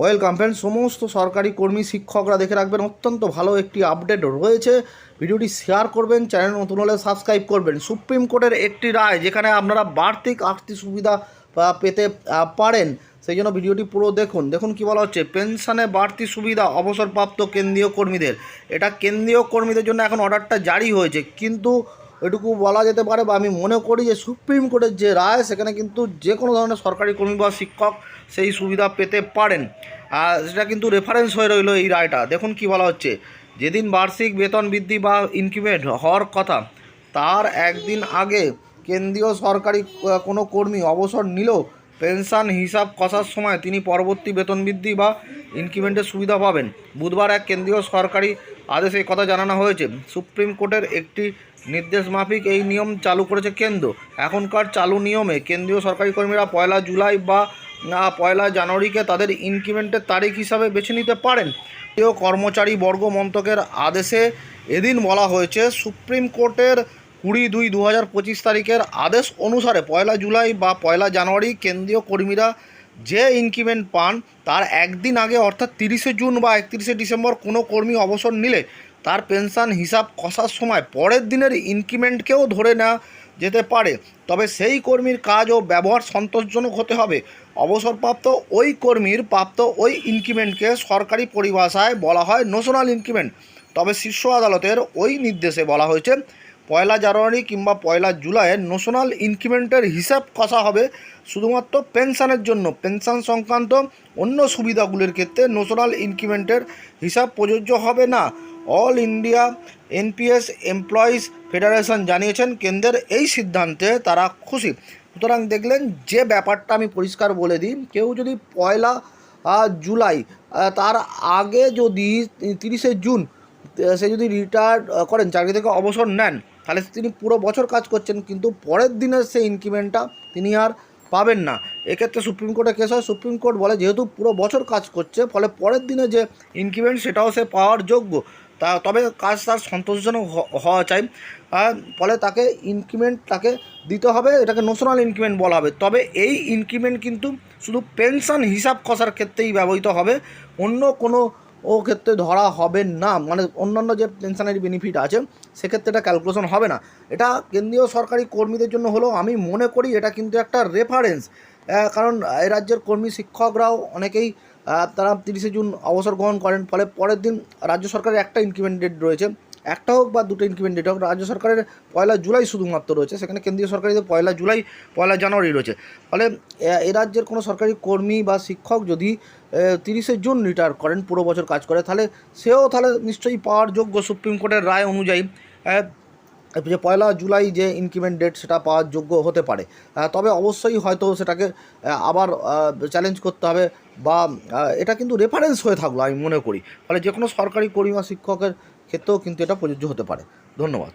Welcome friend, সমস্ত সরকারি কর্মী শিক্ষকরা দেখে রাখবেন, অত্যন্ত ভালো একটি আপডেট রয়েছে। ভিডিওটি শেয়ার করবেন, চ্যানেল নতুন হলে সাবস্ক্রাইব করবেন। সুপ্রিম কোর্টের একটি রায়, যেখানে আপনারা বাড়তি আর্থিক সুবিধা পেতে পারেন। সেই জন্য ভিডিওটি পুরো দেখুন। দেখুন কি বলা হচ্ছে, পেনশনে বাড়তি সুবিধা অবসরপ্রাপ্ত কেন্দ্রীয় কর্মীদের। এটা কেন্দ্রীয় কর্মীদের জন্য এখন অর্ডারটা জারি হয়েছে। কিন্তু এটুকু বলা যেতে পারে বা আমি মনে করি যে সুপ্রিম কোর্টের যে রায়, সেখানে কিন্তু যে কোনো ধরনের সরকারি কর্মী বা শিক্ষক সেই সুবিধা পেতে পারেন। আর সেটা কিন্তু রেফারেন্স হয়ে রইল এই রায়টা। দেখুন কি বলা হচ্ছে। যেদিন বার্ষিক বেতন বৃদ্ধি বা ইনক্রিমেন্ট হওয়ার কথা, তার একদিন আগে কেন্দ্রীয় সরকারি কোনো কর্মী অবসর নিলেও পেনশন হিসাব কষার সময় তিনি পরবর্তী বেতন বৃদ্ধি বা ইনক্রিমেন্টের সুবিধা পাবেন। বুধবার এক কেন্দ্রীয় সরকারি আদেশে কথা জানানো হয়েছে। সুপ্রিম কোর্টের একটি নির্দেশ মাফিক এই নিয়ম চালু করেছে কেন্দ্র। এখনকার চালু নিয়মে কেন্দ্রীয় সরকারি কর্মীরা পয়লা জুলাই বা আহ, পয়লা জানুয়ারিকে তাদের ইনক্রিমেন্টের তারিখ হিসাবে বেছে নিতে পারেন। কেন্দ্রীয় কর্মচারী বর্গ মন্ত্রকের আদেশে এদিন বলা হয়েছে সুপ্রিম কোর্টের কুড়ি দুই দু হাজার পঁচিশ তারিখের আদেশ অনুসারে পয়লা জুলাই বা পয়লা জানুয়ারি কেন্দ্রীয় কর্মীরা যে ইনক্রিমেন্ট পান তার একদিন আগে অর্থাৎ তিরিশে জুন বা একত্রিশে ডিসেম্বর কোনো কর্মী অবসর নিলে তার পেনশন হিসাব কষার সময় পরের দিনের ইনক্রিমেন্টকেও ধরে নেওয়া যেতে পারে। তবে সেই কর্মীর কাজ ও ব্যবহার সন্তোষজনক হতে হবে। অবসরপ্রাপ্ত ওই কর্মীর প্রাপ্ত ওই ইনক্রিমেন্টকে সরকারি পরিভাষায় বলা হয় ন্যাশনাল ইনক্রিমেন্ট তবে শীর্ষ আদালতের ওই নির্দেশে বলা হয়েছে, পয়লা জানুয়ারি কিংবা পয়লা জুলাইয়ে ন্যাশনাল ইনক্রিমেন্টের হিসাব কষা হবে শুধুমাত্র পেনশনের জন্য। পেনশন সংক্রান্ত অন্য সুবিধাগুলির ক্ষেত্রে ন্যাশনাল ইনক্রিমেন্টের হিসাব প্রযোজ্য হবে না। All India NPS employees federation জানিয়েছেন কেন্দ্রের এই সিদ্ধান্তে তারা খুশি। সুতরাং দেখলেন যে ব্যাপারটা আমি পরিষ্কার বলে দিই, কেউ যদি পয়লা জুলাই তার আগে যদি তিরিশে জুন সে যদি রিটায়ার করেন, চাকরি থেকে অবসর নেন, তাহলে তিনি পুরো বছর কাজ করছেন, কিন্তু পরের দিনের সেই ইনক্রিমেন্টটা তিনি আর পাবেন না। এক্ষেত্রে সুপ্রিম কোর্টে কেস হয়, সুপ্রিম কোর্ট বলে যেহেতু পুরো বছর কাজ করছে, ফলে পরের দিনে যে ইনক্রিমেন্ট সেটাও সে পাওয়ার যোগ্য। তা তবে কাজ তার সন্তোষজনক হওয়া চাই। ফলে তাকে ইনক্রিমেন্ট তাকে দিতে হবে, এটাকে ন্যাশনাল ইনক্রিমেন্ট বলা হবে। তবে এই ইনক্রিমেন্ট কিন্তু শুধু পেনশন হিসাব কষার ক্ষেত্রেই ব্যবহৃত হবে, অন্য কোনো ও ক্ষেত্রে ধরা হবে না। মানে অন্যান্য যে পেনশনারি বেনিফিট আছে, সেক্ষেত্রে এটা ক্যালকুলেশন হবে না। এটা কেন্দ্রীয় সরকারি কর্মীদের জন্য হলেও আমি মনে করি এটা কিন্তু একটা রেফারেন্স কারণ এ রাজ্যের কর্মী শিক্ষকরাও অনেকেই তারা তিরিশে জুন অবসর গ্রহণ করেন। ফলে পরের দিন রাজ্য সরকারের একটা ইনক্রিমেন্ট ডেট রয়েছে। একটা হোক বা দুটো ইনক্রিমেন্ট ডেট হোক, রাজ্য সরকারের পয়লা জুলাই শুধুমাত্র রয়েছে। সেখানে কেন্দ্রীয় সরকারিতে পয়লা জুলাই, পয়লা জানুয়ারি রয়েছে। ফলে, এ- রাজ্যের কোনো সরকারি কর্মী বা শিক্ষক যদি তিরিশে জুন রিটায়ার করেন, পুরো বছর কাজ করে, তাহলে সেও তাহলে নিশ্চয়ই পাওয়ার যোগ্য সুপ্রিম কোর্টের রায় অনুযায়ী যে পয়লা জুলাই যে ইনক্রিমেন্ট ডেট সেটা পাওয়ার যোগ্য হতে পারে। তবে অবশ্যই হয়তো সেটাকে আবার চ্যালেঞ্জ করতে হবে বা এটা কিন্তু রেফারেন্স হয়ে থাকল আমি মনে করি। ফলে যে কোনো সরকারি কর্মী শিক্ষকের ক্ষেত্রেও কিন্তু এটা প্রযোজ্য হতে পারে। ধন্যবাদ।